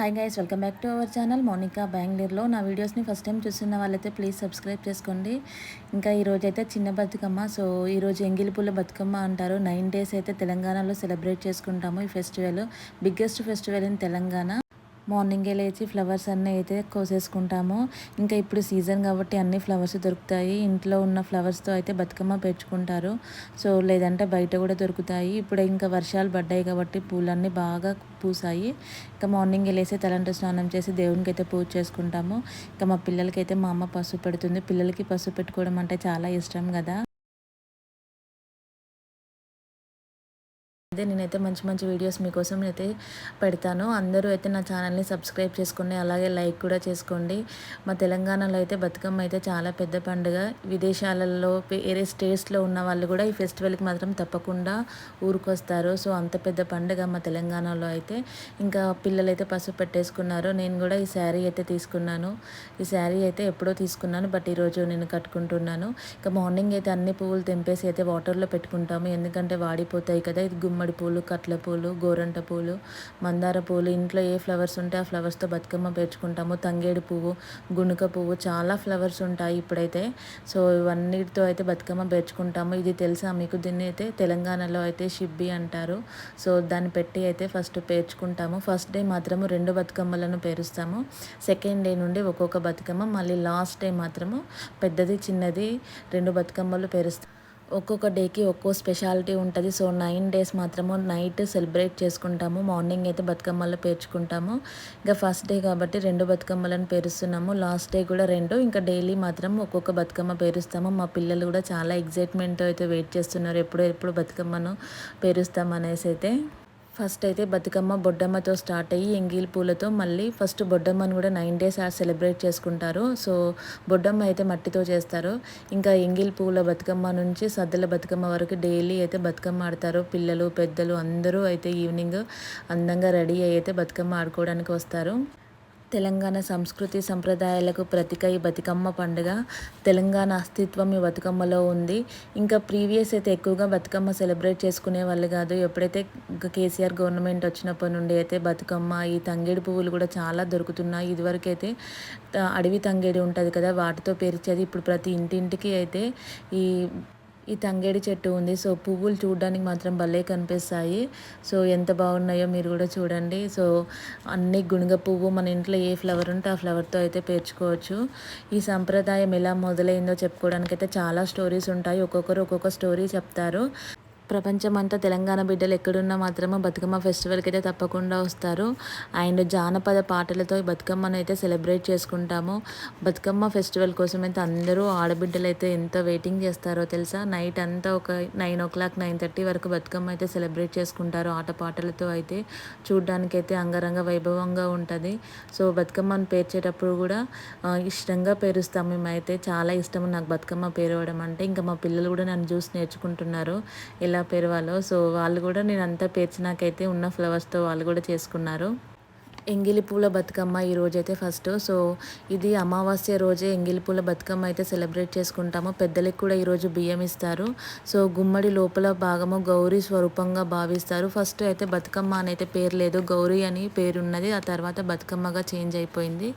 Hi guys welcome back to our channel Monika బెంగళూరులో నా వీడియోస్ని ఫస్ట్ టైం చూస్తున్న వాళ్ళైతే ప్లీజ్ సబ్స్క్రైబ్ చేసుకోండి. ఇంకా ఈరోజు అయితే చిన్న బతుకమ్మ సో ఈరోజు ఎంగిలిపూల బతుకమ్మ అంటారు. నైన్ డేస్ అయితే తెలంగాణలో సెలబ్రేట్ చేసుకుంటాము ఈ festival biggest festival in Telangana. మార్నింగే లేచి ఫ్లవర్స్ అన్నీ అయితే కోసేసుకుంటాము. ఇంకా ఇప్పుడు సీజన్ కాబట్టి అన్ని ఫ్లవర్స్ దొరుకుతాయి. ఇంట్లో ఉన్న ఫ్లవర్స్తో అయితే బతుకమ్మ పెంచుకుంటారు. సో లేదంటే బయట కూడా దొరుకుతాయి. ఇప్పుడు ఇంకా వర్షాలు పడ్డాయి కాబట్టి పూలన్నీ బాగా పూసాయి. ఇంకా మార్నింగ్ వెళ్ళేసి తలంటు స్నానం చేసి దేవునికి అయితే పూజ చేసుకుంటాము. ఇంకా మా పిల్లలకైతే మా అమ్మ పసుపు పెడుతుంది. పిల్లలకి పసుపు పెట్టుకోవడం అంటే చాలా ఇష్టం కదా. అదే నేనైతే మంచి మంచి వీడియోస్ మీకోసం అయితే పెడతాను. అందరూ అయితే నా ఛానల్ని సబ్స్క్రైబ్ చేసుకోండి అలాగే లైక్ కూడా చేసుకోండి. మా తెలంగాణలో అయితే బతుకమ్మ అయితే చాలా పెద్ద పండుగ. విదేశాలలో వేరే స్టేట్స్లో ఉన్న వాళ్ళు కూడా ఈ ఫెస్టివల్కి మాత్రం తప్పకుండా ఊరికొస్తారు. సో అంత పెద్ద పండుగ మా తెలంగాణలో అయితే. ఇంకా పిల్లలు అయితే పసుపు పెట్టేసుకున్నారు. నేను కూడా ఈ శారీ అయితే తీసుకున్నాను. ఈ శారీ అయితే ఎప్పుడో తీసుకున్నాను బట్ ఈరోజు నేను కట్టుకుంటున్నాను. ఇంకా మార్నింగ్ అయితే అన్ని పువ్వులు తెంపేసి అయితే వాటర్లో పెట్టుకుంటాము. ఎందుకంటే వాడిపోతాయి కదా ఇది గుమ్మ గుమ్మడి పూలు కట్ల పూలు గోరంట పూలు మందార పూలు ఇంట్లో ఏ ఫ్లవర్స్ ఉంటే ఆ ఫ్లవర్స్తో బతుకమ్మ పేర్చుకుంటాము. తంగేడు పువ్వు గుణుక పువ్వు చాలా ఫ్లవర్స్ ఉంటాయి ఇప్పుడైతే. సో ఇవన్నిటితో అయితే బతుకమ్మ పేర్చుకుంటాము. ఇది తెలుసా మీకు? దీన్ని అయితే తెలంగాణలో అయితే షిబ్బి అంటారు. సో దాన్ని పెట్టి అయితే ఫస్ట్ పేర్చుకుంటాము. ఫస్ట్ డే మాత్రము రెండు బతుకమ్మలను పేరుస్తాము. సెకండ్ డే నుండి ఒక్కొక్క బతుకమ్మ మళ్ళీ లాస్ట్ డే మాత్రము పెద్దది చిన్నది రెండు బతుకమ్మలు పేరుస్తాము ఒక్కొక్క డేకి ఒక్కో స్పెషాలిటీ ఉంటుంది. సో నైన్ డేస్ మాత్రము నైట్ సెలబ్రేట్ చేసుకుంటాము. మార్నింగ్ అయితే బతుకమ్మలు పేర్చుకుంటాము. ఇంకా ఫస్ట్ డే కాబట్టి రెండు బతుకమ్మలను పేరుస్తున్నాము. లాస్ట్ డే కూడా రెండు. ఇంకా డైలీ మాత్రం ఒక్కొక్క బతుకమ్మ పేరుస్తాము. మా పిల్లలు కూడా చాలా ఎగ్జైట్మెంట్తో అయితే వెయిట్ చేస్తున్నారు. ఎప్పుడు ఎప్పుడు బతుకమ్మను పేరుస్తాం అనేసి అయితే. ఫస్ట్ అయితే బతుకమ్మ బొడ్డమ్మతో స్టార్ట్ అయ్యి ఎంగిల్ పూలతో మళ్ళీ ఫస్ట్ బొడ్డమ్మను కూడా నైన్ డేస్ ఆ సెలబ్రేట్ చేసుకుంటారు. సో బొడ్డమ్మ అయితే మట్టితో చేస్తారు. ఇంకా ఎంగిల్ పూల బతుకమ్మ నుంచి సద్దల బతుకమ్మ వరకు డైలీ అయితే బతుకమ్మ ఆడతారు. పిల్లలు పెద్దలు అందరూ అయితే ఈవినింగ్ అందంగా రెడీ అయితే బతుకమ్మ ఆడుకోవడానికి వస్తారు. తెలంగాణ సంస్కృతి సంప్రదాయాలకు ప్రతీక ఈ బతుకమ్మ పండుగ. తెలంగాణ అస్తిత్వం ఈ బతుకమ్మలో ఉంది. ఇంకా ప్రీవియస్ అయితే ఎక్కువగా బతుకమ్మ సెలబ్రేట్ చేసుకునే వాళ్ళు కాదు. ఎప్పుడైతే కేసీఆర్ గవర్నమెంట్ వచ్చినప్పటి నుండి అయితే బతుకమ్మ ఈ తంగేడు పువ్వులు కూడా చాలా దొరుకుతున్నాయి. ఇదివరకు అయితే అడవి తంగేడి ఉంటుంది కదా వాటితో పేర్చేది ఇప్పుడు ప్రతి ఇంటింటికి అయితే ఈ ఈ తంగేడి చెట్టు ఉంది. సో పువ్వులు చూడడానికి మాత్రం భలే కనిపిస్తాయి. సో ఎంత బాగున్నాయో మీరు కూడా చూడండి. సో అన్ని గుణగ పువ్వు మన ఇంట్లో ఏ ఫ్లవర్ ఉంటే ఆ ఫ్లవర్తో అయితే పేర్చుకోవచ్చు. ఈ సంప్రదాయం ఎలా మొదలైందో చెప్పుకోవడానికి అయితే చాలా స్టోరీస్ ఉంటాయి. ఒక్కొక్కరు ఒక్కొక్క స్టోరీ చెప్తారు. ప్రపంచమంతా తెలంగాణ బిడ్డలు ఎక్కడున్నా మాత్రమే బతుకమ్మ ఫెస్టివల్కి అయితే తప్పకుండా వస్తారు. అండ్ జానపద పాటలతో బతుకమ్మను అయితే సెలబ్రేట్ చేసుకుంటాము. బతుకమ్మ ఫెస్టివల్ కోసం అయితే అందరూ ఆడబిడ్డలు అయితే ఎంత వెయిటింగ్ చేస్తారో తెలుసా? నైట్ అంతా ఒక nine o'clock nine thirty వరకు బతుకమ్మ అయితే సెలబ్రేట్ చేసుకుంటారు ఆట పాటలతో అయితే. చూడ్డానికి అయితే అంగరంగ వైభవంగా ఉంటుంది. సో బతుకమ్మను పేర్చేటప్పుడు కూడా ఇష్టంగా పేరుస్తాము మేమైతే. చాలా ఇష్టం నాకు బతుకమ్మ పేరవడం అంటే. ఇంకా మా పిల్లలు కూడా నన్ను చూసి నేర్చుకుంటున్నారు. ఇలా ఎలా వాళ్ళు. సో వాళ్ళు కూడా నేను అంతా పేర్చినాకైతే ఉన్న ఫ్లవర్స్తో వాళ్ళు కూడా చేసుకున్నారు. ఎంగిలి పూల బతుకమ్మ ఈ రోజైతే ఫస్ట్ సో ఇది అమావాస్య రోజే ఎంగిలి పూల బతుకమ్మ అయితే సెలబ్రేట్ చేసుకుంటాము. పెద్దలకి కూడా ఈరోజు బియ్యం ఇస్తారు. సో గుమ్మడి లోపల భాగము గౌరీ స్వరూపంగా భావిస్తారు. ఫస్ట్ అయితే బతుకమ్మ అని అయితే పేరు లేదు. గౌరీ అని పేరున్నది. ఆ తర్వాత బతుకమ్మగా చేంజ్ అయిపోయింది.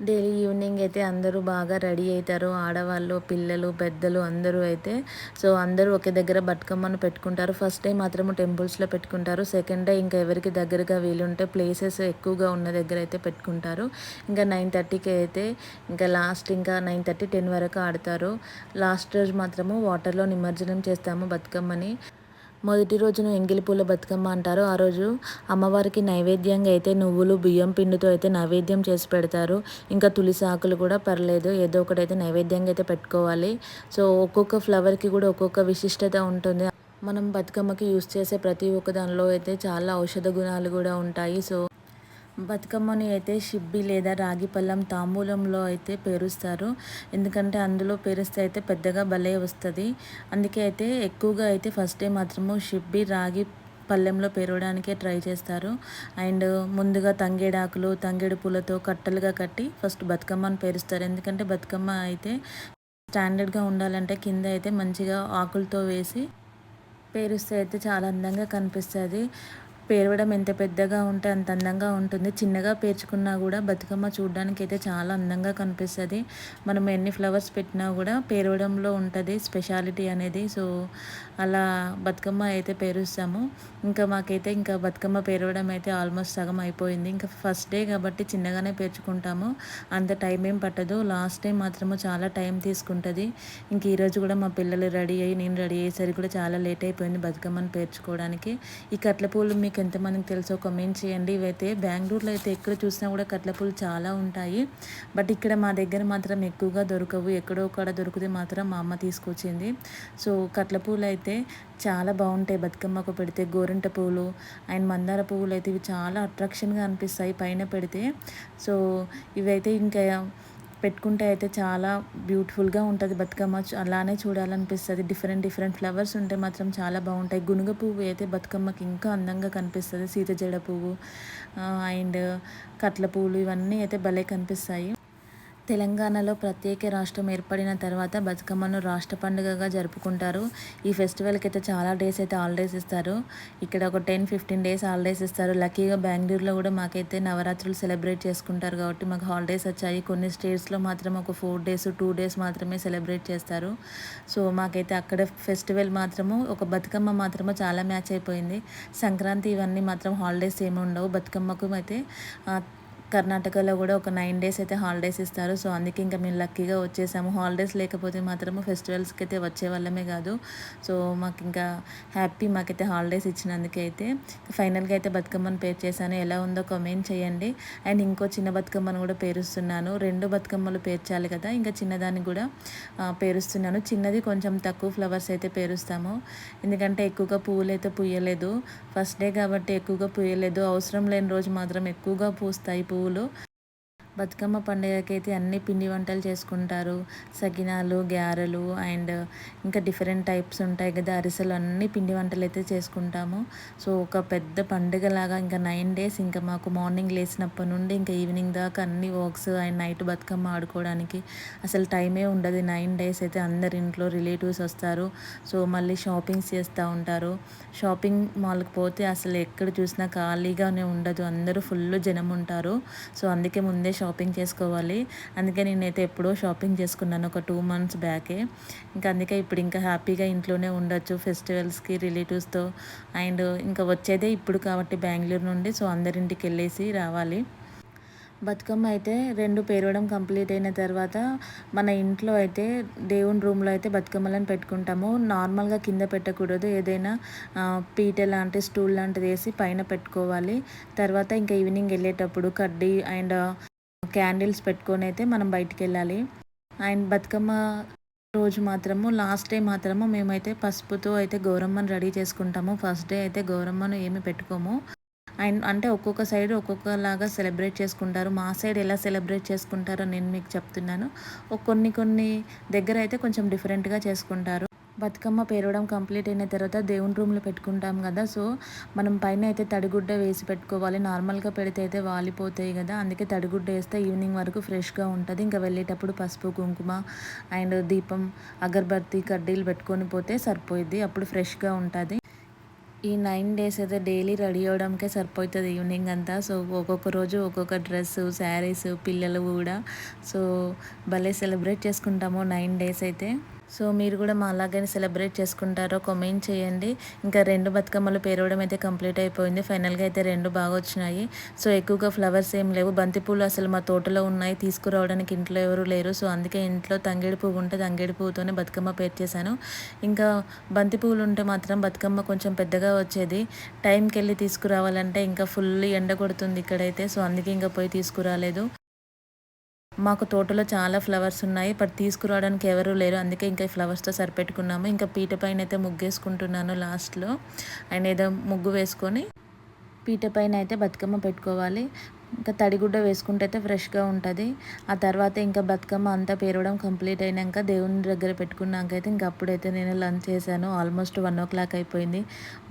డైలీ ఈవినింగ్ అయితే అందరూ బాగా రెడీ అవుతారు. ఆడవాళ్ళు పిల్లలు పెద్దలు అందరూ అయితే. సో అందరూ ఒకే దగ్గర బతుకమ్మను పెట్టుకుంటారు. ఫస్ట్ డే మాత్రము టెంపుల్స్లో పెట్టుకుంటారు. సెకండ్ డే ఇంకా ఎవరికి దగ్గరగా వీలుంటే ప్లేసెస్ ఎక్కువగా ఉన్న దగ్గర అయితే పెట్టుకుంటారు. ఇంకా నైన్ థర్టీకి అయితే ఇంకా లాస్ట్ ఇంకా నైన్ థర్టీ టెన్ వరకు ఆడతారు. లాస్ట్ రోజు మాత్రము వాటర్లో నిమజ్జనం చేస్తాము బతుకమ్మని. మొదటి రోజును ఎంగిలి పూల బతుకమ్మ అంటారు. ఆ రోజు అమ్మవారికి నైవేద్యంగా అయితే నువ్వులు బియ్యం పిండితో అయితే నైవేద్యం చేసి పెడతారు. ఇంకా తులసి ఆకులు కూడా పర్లేదు. ఏదో ఒకటైతే నైవేద్యంగా అయితే పెట్టుకోవాలి. సో ఒక్కొక్క ఫ్లవర్కి కూడా ఒక్కొక్క విశిష్టత ఉంటుంది. మనం బతుకమ్మకి యూస్ చేసే ప్రతి ఒక్క దానిలో అయితే చాలా ఔషధ గుణాలు కూడా ఉంటాయి. సో బతుకమ్మని అయితే షిబ్బి లేదా రాగి పళ్ళం తాంబూలంలో అయితే పేరుస్తారు. ఎందుకంటే అందులో పేరుస్తే అయితే పెద్దగా భలే వస్తుంది. అందుకే అయితే ఎక్కువగా అయితే ఫస్ట్ డే మాత్రము షిబ్బి రాగి పళ్ళెంలో పెరగడానికే ట్రై చేస్తారు. అండ్ ముందుగా తంగేడాకులు తంగేడు పూలతో కట్టలుగా కట్టి ఫస్ట్ బతుకమ్మను పేరుస్తారు. ఎందుకంటే బతుకమ్మ అయితే స్టాండర్డ్గా ఉండాలంటే కింద అయితే మంచిగా ఆకులతో వేసి పేరుస్తే అయితే చాలా అందంగా కనిపిస్తుంది. పేరవడం ఎంత పెద్దగా ఉంటే అంత అందంగా ఉంటుంది. చిన్నగా పేర్చుకున్నా కూడా బతుకమ్మ చూడడానికి అయితే చాలా అందంగా కనిపిస్తుంది. మనం ఎన్ని ఫ్లవర్స్ పెట్టినా కూడా పేరవడంలో ఉంటుంది స్పెషాలిటీ అనేది. సో అలా బతుకమ్మ అయితే పేరుస్తాము. ఇంకా మాకైతే ఇంకా బతుకమ్మ పేరవడం అయితే ఆల్మోస్ట్ సగం అయిపోయింది. ఇంకా ఫస్ట్ డే కాబట్టి చిన్నగానే పేర్చుకుంటాము. అంత టైం ఏం పట్టదు. లాస్ట్ డే మాత్రము చాలా టైం తీసుకుంటుంది. ఇంక ఈరోజు కూడా మా పిల్లలు రెడీ అయ్యి నేను రెడీ అయ్యేసరికి కూడా చాలా లేట్ అయిపోయింది బతుకమ్మను పేర్చుకోవడానికి. ఈ కట్ల పూలు మీకు ఎంతమందికి తెలుసో కమెంట్ చేయండి. ఇవైతే బెంగళూరులో అయితే ఎక్కడ చూసినా కూడా కట్లపూలు చాలా ఉంటాయి. బట్ ఇక్కడ మా దగ్గర మాత్రం ఎక్కువగా దొరకవు. ఎక్కడో ఒక దొరికితే మాత్రం మా అమ్మ తీసుకొచ్చింది. సో కట్లపూలు అయితే చాలా బాగుంటాయి. బతుకమ్మకు పెడితే గోరింట పువ్వులు అండ్ మందార పువ్వులు అయితే ఇవి చాలా అట్రాక్షన్గా అనిపిస్తాయి పైన పెడితే. సో ఇవైతే ఇంకా పెట్టుకుంటే అయితే చాలా బ్యూటిఫుల్గా ఉంటుంది బతుకమ్మ. అలానే చూడాలనిపిస్తుంది. డిఫరెంట్ డిఫరెంట్ ఫ్లవర్స్ ఉంటే మాత్రం చాలా బాగుంటాయి. గునుగ పువ్వు అయితే బతుకమ్మకి ఇంకా అందంగా కనిపిస్తుంది. సీత జడ పువ్వు అండ్ కట్ల పువ్వులు ఇవన్నీ అయితే భలే కనిపిస్తాయి. తెలంగాణలో ప్రత్యేక రాష్ట్రం ఏర్పడిన తర్వాత బతుకమ్మను రాష్ట్ర పండుగగా జరుపుకుంటారు. ఈ ఫెస్టివల్కి అయితే చాలా డేస్ అయితే హాలిడేస్ ఇస్తారు. ఇక్కడ ఒక టెన్ ఫిఫ్టీన్ డేస్ హాలిడేస్ ఇస్తారు. లక్కీగా బెంగళూరులో కూడా మాకైతే నవరాత్రులు సెలబ్రేట్ చేసుకుంటారు కాబట్టి మాకు హాలిడేస్ వచ్చాయి. కొన్ని స్టేట్స్లో మాత్రం ఒక ఫోర్ డేస్ టూ డేస్ మాత్రమే సెలబ్రేట్ చేస్తారు. సో మాకైతే అక్కడ ఫెస్టివల్ మాత్రము ఒక బతుకమ్మ మాత్రము చాలా మ్యాచ్ అయిపోయింది. సంక్రాంతి ఇవన్నీ మాత్రం హాలిడేస్ ఏమి ఉండవు. బతుకమ్మకు అయితే కర్ణాటకలో కూడా ఒక నైన్ డేస్ అయితే హాలిడేస్ ఇస్తారు. సో అందుకే ఇంకా మేము లక్కీగా వచ్చేసాము. హాలిడేస్ లేకపోతే మాత్రము ఫెస్టివల్స్కి అయితే వచ్చే వాళ్ళమే కాదు. సో మాకు ఇంకా హ్యాపీ మాకైతే హాలిడేస్ ఇచ్చినందుకైతే ఫైనల్గా అయితే బతుకమ్మను పేరు చేశాను. ఎలా ఉందో కమెంట్ చేయండి. అండ్ ఇంకో చిన్న బతుకమ్మను కూడా పేరుస్తున్నాను. రెండు బతుకమ్మలు పేర్చాలి కదా. ఇంకా చిన్నదాన్ని కూడా పేరుస్తున్నాను. చిన్నది కొంచెం తక్కువ ఫ్లవర్స్ అయితే పేరుస్తాము. ఎందుకంటే ఎక్కువగా పువ్వులు అయితే పూయలేదు ఫస్ట్ డే కాబట్టి ఎక్కువగా పూయలేదు అవసరం లేని రోజు మాత్రం ఎక్కువగా పూస్తాయి పువ్వు పువ్వులు బతుకమ్మ పండుగకైతే అన్ని పిండి వంటలు చేసుకుంటారు. సకినాలు గ్యారెలు అండ్ ఇంకా డిఫరెంట్ టైప్స్ ఉంటాయి కదా అరిసెలు అన్ని పిండి వంటలు అయితే చేసుకుంటాము. సో ఒక పెద్ద పండుగలాగా ఇంకా నైన్ డేస్ ఇంకా మాకు మార్నింగ్ లేచినప్పటి నుండి ఇంకా ఈవినింగ్ దాకా అన్ని వర్క్స్ అండ్ నైట్ బతుకమ్మ ఆడుకోవడానికి అసలు టైమే ఉండదు. నైన్ డేస్ అయితే అందరి ఇంట్లో రిలేటివ్స్ వస్తారు. సో మళ్ళీ షాపింగ్స్ చేస్తూ ఉంటారు. షాపింగ్ మాల్కి పోతే అసలు ఎక్కడ చూసినా ఖాళీగానే ఉండదు. అందరూ ఫుల్ జనం ఉంటారు. సో అందుకే ముందే షాపింగ్ చేసుకోవాలి. అందుకే నేనైతే ఎప్పుడో షాపింగ్ చేసుకున్నాను ఒక టూ మంత్స్ బ్యాకే. ఇంకా అందుకే ఇప్పుడు ఇంకా హ్యాపీగా ఇంట్లోనే ఉండొచ్చు ఫెస్టివల్స్కి రిలేటివ్స్తో. అండ్ ఇంకా వచ్చేదే ఇప్పుడు కాబట్టి బెంగళూరు నుండి సో అందరింటికి వెళ్ళేసి రావాలి. బతుకమ్మ అయితే రెండు పేరవడం కంప్లీట్ అయిన తర్వాత మన ఇంట్లో అయితే దేవుని రూమ్లో అయితే బతుకమ్మలను పెట్టుకుంటాము. నార్మల్గా కింద పెట్టకూడదు. ఏదైనా పీట లాంటి స్టూల్ లాంటిది వేసి పైన పెట్టుకోవాలి. తర్వాత ఇంకా ఈవినింగ్ వెళ్ళేటప్పుడు కడ్డీ అండ్ క్యాండిల్స్ పెట్టుకొని అయితే మనం బయటికి వెళ్ళాలి అండ్ బతుకమ్మ రోజు మాత్రము లాస్ట్ డే మాత్రము మేమైతే పసుపుతో అయితే గౌరమ్మను రెడీ చేసుకుంటాము. ఫస్ట్ డే అయితే గౌరమ్మను ఏమి పెట్టుకోము. అండ్ అంటే ఒక్కొక్క సైడ్ ఒక్కొక్కలాగా సెలబ్రేట్ చేసుకుంటారు. మా సైడ్ ఎలా సెలబ్రేట్ చేసుకుంటారో నేను మీకు చెప్తున్నాను. కొన్ని కొన్ని దగ్గర అయితే కొంచెం డిఫరెంట్గా చేసుకుంటారు. బతుకమ్మ పేరవడం కంప్లీట్ అయిన తర్వాత దేవుని రూమ్లో పెట్టుకుంటాం కదా. సో మనం పైన అయితే తడిగుడ్డ వేసి పెట్టుకోవాలి. నార్మల్గా పెడితే అయితే వాలిపోతాయి కదా. అందుకే తడిగుడ్డ వేస్తే ఈవినింగ్ వరకు ఫ్రెష్గా ఉంటుంది. ఇంకా వెళ్ళేటప్పుడు పసుపు కుంకుమ అండ్ దీపం అగర్బత్తి కడ్డీలు పెట్టుకొని పోతే సరిపోయిద్ది. అప్పుడు ఫ్రెష్గా ఉంటుంది. ఈ నైన్ డేస్ అయితే డైలీ రెడీ అవ్వడానికే సరిపోతుంది ఈవినింగ్ అంతా. సో ఒక్కొక్క రోజు ఒక్కొక్క డ్రెస్ శారీస్ పిల్లలు కూడా. సో భలే సెలబ్రేట్ చేసుకుంటాము నైన్ డేస్ అయితే. సో మీరు కూడా మా అలాగనే సెలబ్రేట్ చేసుకుంటారో కామెంట్ చేయండి. ఇంకా రెండు బతుకమ్మలు పేరవడం అయితే కంప్లీట్ అయిపోయింది. ఫైనల్గా అయితే రెండు బాగా వచ్చినాయి. సో ఎక్కువగా ఫ్లవర్స్ ఏం లేవు. బంతిపూలు అసలు మా తోటలో ఉన్నాయి. తీసుకురావడానికి ఇంట్లో ఎవరు లేరు. సో అందుకే ఇంట్లో తంగేడి పువ్వు ఉంటే తంగేడి పువ్వుతోనే బతుకమ్మ పేరు చేశాను. ఇంకా బంతి పువ్వులు ఉంటే మాత్రం బతుకమ్మ కొంచెం పెద్దగా వచ్చేది. టైంకి వెళ్ళి తీసుకురావాలంటే ఇంకా ఫుల్ ఎండ కొడుతుంది ఇక్కడైతే. సో అందుకే ఇంకా పోయి తీసుకురాలేదు. మాకు తోటలో చాలా ఫ్లవర్స్ ఉన్నాయి బట్ తీసుకురావడానికి ఎవరు లేరు. అందుకే ఇంకా ఫ్లవర్స్తో సరిపెట్టుకున్నాము. ఇంకా పీట పైన అయితే ముగ్గేసుకుంటున్నాను లాస్ట్లో. అండ్ ఏదో ముగ్గు వేసుకొని పీట పైన అయితే బతుకమ్మ పెట్టుకోవాలి. ఇంకా తడిగుడ్డ వేసుకుంటే అయితే ఫ్రెష్గా ఉంటుంది. ఆ తర్వాత ఇంకా బతుకమ్మ అంతా పేరవడం కంప్లీట్ అయినాక దేవుని దగ్గర పెట్టుకున్నాక అయితే ఇంకా అప్పుడైతే నేను లంచ్ చేశాను. ఆల్మోస్ట్ వన్ ఓ క్లాక్ అయిపోయింది.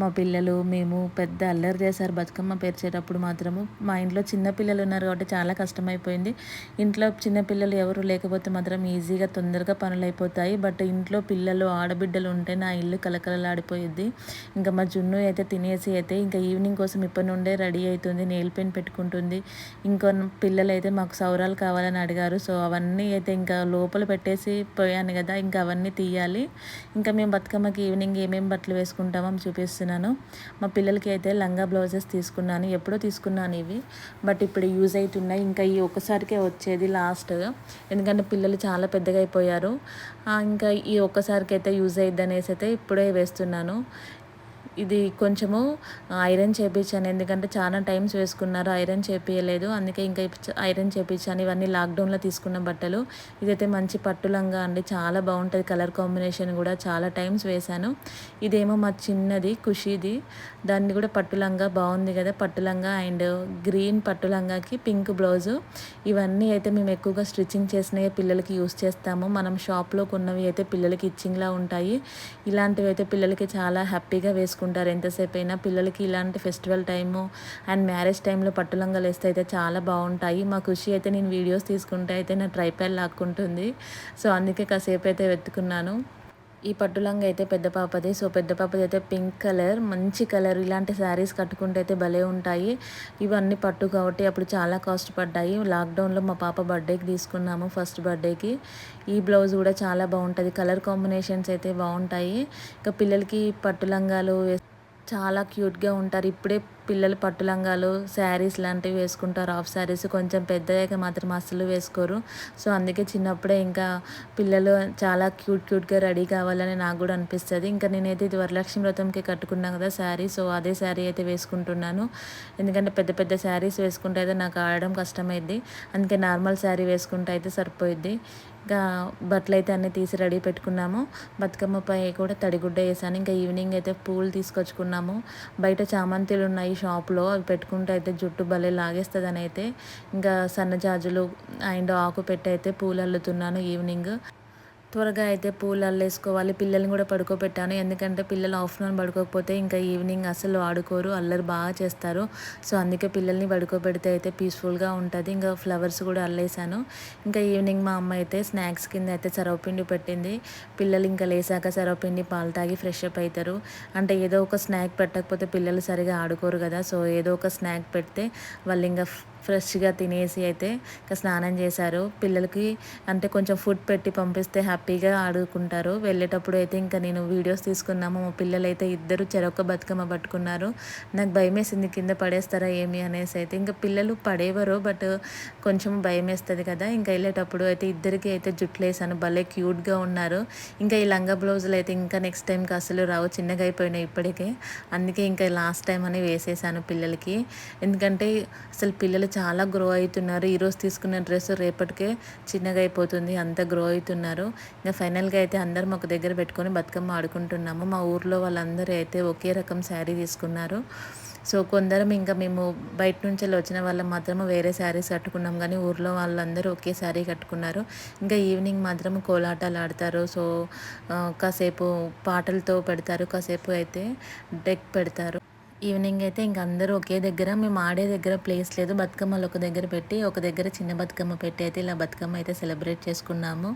మా పిల్లలు మేము పెద్ద అల్లరి చేశారు బతుకమ్మ పేర్చేటప్పుడు మాత్రము. మా ఇంట్లో చిన్న పిల్లలు ఉన్నారు కాబట్టి చాలా కష్టమైపోయింది. ఇంట్లో చిన్న పిల్లలు ఎవరు లేకపోతే మాత్రం ఈజీగా తొందరగా పనులు అయిపోతాయి బట్ ఇంట్లో పిల్లలు ఆడబిడ్డలు ఉంటే నా ఇల్లు కలకలలాడిపోయింది ఇంకా మా జున్ను అయితే తినేసి అయితే ఇంకా ఈవినింగ్ కోసం ఇప్పటి నుండే రెడీ అవుతుంది. నెయిల్ పెయింట్ పెట్టుకుంటుంది. ఇంకో పిల్లలు అయితే మాకు సౌరాలు కావాలని అడిగారు. సో అవన్నీ అయితే ఇంకా లోపల పెట్టేసి పోయాను కదా ఇంకా అవన్నీ తీయాలి. ఇంకా మేము బతుకమ్మకి ఈవినింగ్ ఏమేమి బట్టలు వేసుకుంటామో చూపిస్తున్నాను. మా పిల్లలకి అయితే లంగా బ్లౌజెస్ తీసుకున్నాను. ఎప్పుడో తీసుకున్నాను ఇవి బట్ ఇప్పుడు యూజ్ అవుతున్నాయి. ఇంకా ఈ ఒక్కసారికే వచ్చేది లాస్ట్ ఎందుకంటే పిల్లలు చాలా పెద్దగా అయిపోయారు. ఇంకా ఈ ఒక్కసారికి అయితే యూజ్ అయ్యిద్ది అనేసి అయితే ఇప్పుడే వేస్తున్నాను. ఇది కొంచెము ఐరన్ చేయించాను ఎందుకంటే చాలా టైమ్స్ వేసుకున్నారు ఐరన్ చేపించలేదు అందుకే ఇంకా ఐరన్ చేయించాను ఇవన్నీ లాక్డౌన్లో తీసుకున్న బట్టలు. ఇదైతే మంచి పట్టులంగా అండి. చాలా బాగుంటుంది కలర్ కాంబినేషన్ కూడా. చాలా టైమ్స్ వేశాను. ఇదేమో మా చిన్నది ఖుషీది. దాన్ని కూడా పట్టులంగా బాగుంది కదా. పట్టులంగా అండ్ గ్రీన్ పట్టులంగాకి పింక్ బ్లౌజు. ఇవన్నీ అయితే మేము ఎక్కువగా స్టిచ్చింగ్ చేసినవి పిల్లలకి యూస్ చేస్తాము. మనం షాప్లో కొన్నవి అయితే పిల్లలకి ఇచ్చింగ్లా ఉంటాయి. ఇలాంటివి అయితే పిల్లలకి చాలా హ్యాపీగా వేసుకుంటాం వేసుకుంటారు ఎంతసేపు అయినా పిల్లలకి ఇలాంటి ఫెస్టివల్ టైము అండ్ మ్యారేజ్ టైంలో పట్టులంగాలు వేస్తే అయితే చాలా బాగుంటాయి. మా ఖుషి అయితే నేను వీడియోస్ తీసుకుంటే అయితే నా ట్రైపాల్ లాక్కుంటుంది. సో అందుకే కాసేపు అయితే వెతుకున్నాను. ఈ పట్టు లంగా అయితే పెద్ద పాపది. సో పెద్ద పాపది అయితే పింక్ కలర్. మంచి కలర్. ఇలాంటి శారీస్ కట్టుకుంటే అయితే భలే ఉంటాయి. ఇవన్నీ పట్టు కాబట్టి అప్పుడు చాలా కాస్ట్ పడ్డాయి. లాక్డౌన్లో మా పాప బర్త్డేకి తీసుకున్నాము ఫస్ట్ బర్త్డేకి. ఈ బ్లౌజ్ కూడా చాలా బాగుంటుంది. కలర్ కాంబినేషన్స్ అయితే బాగుంటాయి. ఇంకా పిల్లలకి పట్టు లంగాలు చాలా క్యూట్గా ఉంటారు. ఇప్పుడే పిల్లలు పట్టు లంగాలు శారీస్ లాంటివి వేసుకుంటారు. హాఫ్ శారీస్ కొంచెం పెద్దయ్యాక మాత్రం అస్సలు వేసుకోరు. సో అందుకే చిన్నప్పుడే ఇంకా పిల్లలు చాలా క్యూట్ క్యూట్గా రెడీ కావాలని నాకు కూడా అనిపిస్తుంది. ఇంకా నేనైతే ఇది వరలక్ష్మి వ్రతంకి కట్టుకున్నాను కదా శారీ. సో అదే శారీ అయితే వేసుకుంటున్నాను. ఎందుకంటే పెద్ద పెద్ద శారీస్ వేసుకుంటే అయితే నాకు ఆడడం కష్టమైద్ది. అందుకే నార్మల్ శారీ వేసుకుంటే అయితే సరిపోయిద్ది. ఇంకా బట్టలు అయితే అన్నీ తీసి రెడీ పెట్టుకున్నాము. బతుకమ్మ పై కూడా తడిగుడ్డ వేసాను. ఇంకా ఈవినింగ్ అయితే పూలు తీసుకొచ్చుకున్నాము. బయట చామంతిలు ఉన్నాయి షాప్లో. అవి పెట్టుకుంటే అయితే జుట్టు భలే లాగేస్తుందని అయితే. ఇంకా సన్నజాజులు అండ్ ఆకు పెట్టి అయితే పూలు అల్లుతున్నాను ఈవినింగ్. త్వరగా అయితే పూలు అల్లేసుకోవాలి పిల్లల్ని కూడా పడుకోబెట్టాను. ఎందుకంటే పిల్లలు ఆఫ్టర్నూన్ పడుకోకపోతే ఇంకా ఈవినింగ్ అసలు ఆడుకోరు అల్లరి బాగా చేస్తారు. సో అందుకే పిల్లల్ని పడుకోబెడితే అయితే పీస్ఫుల్గా ఉంటుంది. ఇంకా ఫ్లవర్స్ కూడా అల్లేసాను. ఇంకా ఈవినింగ్ మా అమ్మ అయితే స్నాక్స్ కింద అయితే సరవపిండి పెట్టింది. పిల్లలు ఇంకా లేసాక సరవపిండి పాలు తాగి ఫ్రెష్ అప్ అవుతారు అంటే ఏదో ఒక స్నాక్ పెట్టకపోతే పిల్లలు సరిగా ఆడుకోరు కదా. సో ఏదో ఒక స్నాక్ పెడితే వాళ్ళు ఇంకా ఫ్రెష్గా తినేసి అయితే ఇంకా స్నానం చేశారు. పిల్లలకి అంటే కొంచెం ఫుడ్ పెట్టి పంపిస్తే హ్యాపీగా ఆడుకుంటారు. వెళ్ళేటప్పుడు అయితే ఇంకా నేను వీడియోస్ తీసుకున్నాము. మా పిల్లలు అయితే ఇద్దరు చెరొక్క బతుకమ్మ పట్టుకున్నారు. నాకు భయం వేసింది కింద పడేస్తారా ఏమి? అనేసి అయితే ఇంకా పిల్లలు పడేవారు బట్ కొంచెం భయం వేస్తుంది కదా. ఇంకా వెళ్ళేటప్పుడు అయితే ఇద్దరికి అయితే జుట్లు వేసాను భలే క్యూట్గా ఉన్నారు. ఇంకా ఈ లంగా బ్లౌజులు అయితే ఇంకా నెక్స్ట్ టైంకి అసలు రావు. చిన్నగా అయిపోయినాయి ఇప్పటికే. అందుకే ఇంకా లాస్ట్ టైం అని వేసేసాను పిల్లలకి. ఎందుకంటే అసలు పిల్లలు చాలా గ్రో అవుతున్నారు. ఈరోజు తీసుకున్న డ్రెస్ రేపటికే చిన్నగా అయిపోతుంది. అంత గ్రో అవుతున్నారు. ఇంకా ఫైనల్గా అయితే అందరం ఒక దగ్గర పెట్టుకొని బతుకమ్మ ఆడుకుంటున్నాము. మా ఊర్లో వాళ్ళందరూ అయితే ఒకే రకం శారీ తీసుకున్నారు. సో కొందరం ఇంకా మేము బయట నుంచి వచ్చిన వాళ్ళం మాత్రం వేరే శారీస్ కట్టుకున్నాం. కానీ ఊర్లో వాళ్ళందరూ ఒకే శారీ కట్టుకున్నారు. ఇంకా ఈవినింగ్ మాత్రం కోలాటాలు ఆడతారు. సో కాసేపు పాటలతో పెడతారు. కాసేపు అయితే డెక్ పెడతారు. ఈవినింగ్ అయితే ఇంక అందరూ ఒకే దగ్గర మేము ఆడే దగ్గర ప్లేస్ లేదు. బతుకమ్మలు ఒక దగ్గర పెట్టి ఒక దగ్గర చిన్న బతుకమ్మ పెట్టి అయితే ఇలా బతుకమ్మ అయితే సెలబ్రేట్ చేసుకున్నాము.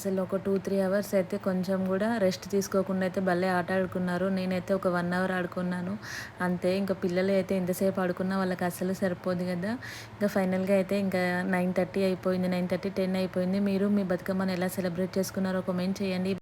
అసలు ఒక టూ త్రీ అవర్స్ అయితే కొంచెం కూడా రెస్ట్ తీసుకోకుండా అయితే భలే ఆట ఆడుకున్నారు. నేనైతే ఒక వన్ అవర్ ఆడుకున్నాను. అంతే ఇంకా పిల్లలు అయితే ఎంతసేపు ఆడుకున్నా వాళ్ళకి అసలు సరిపోదు కదా. ఇంకా ఫైనల్గా అయితే ఇంకా నైన్ థర్టీ అయిపోయింది నైన్ థర్టీ టెన్ అయిపోయింది. మీరు మీ బతుకమ్మను ఎలా సెలబ్రేట్ చేసుకున్నారో కామెంట్ చేయండి.